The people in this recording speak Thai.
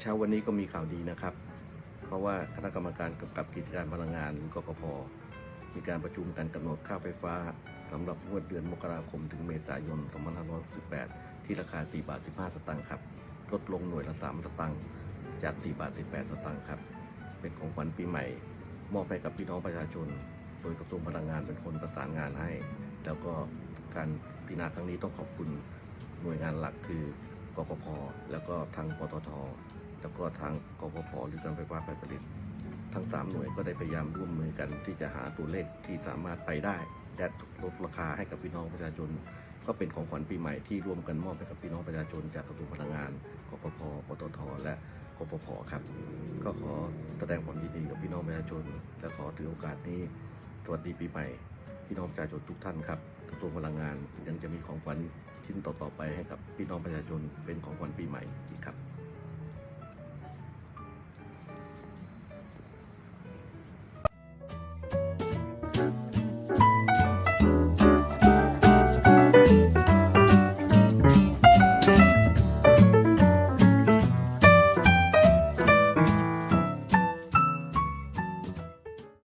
เช้าวันนี้ก็มีข่าวดีนะครับ เพราะว่าคณะกรรมการกำกับกิจการพลังงานหรือกกพมีการประชุมกันกำหนดค่าไฟฟ้าสำหรับงวดเดือนมกราคมถึงเมษายน 2568 ที่ราคา 4 บาท 15 สตางค์ครับ ลดลงหน่วยละ 3 สตางค์จาก 4 บาท 18 สตางค์ครับ เป็นของขวัญปีใหม่ มอบให้กับพี่น้องประชาชน โดยกระทรวงพลังงานเป็นคนประสานงานให้ แล้วก็การพิจารณาครั้งนี้ต้องขอบคุณหน่วยงานหลักคือ กพแล้วก็ทางปตท แล้วก็ทางกกพหรือการไฟฟ้าฝ่ายผลิต ทั้ง 3 หน่วยก็ได้พยายามร่วมมือกันที่จะหาตัวเลขที่สามารถไปได้และลดราคาให้กับพี่น้องประชาชน ก็เป็นของขวัญปีใหม่ที่ร่วมกันมอบให้กับพี่น้องประชาชนจากกระทรวงพลังงานกกพปตท และกฟผครับ ก็ขอแสดงความยินดีกับพี่น้องประชาชน และขอถือโอกาสนี้สวัสดีปีใหม่ พี่น้องประชาชนทุกท่านครับกระทรวงพลังงานยังจะมีของขวัญชิ้นต่อๆไปให้กับพี่น้องประชาชนเป็นของขวัญปี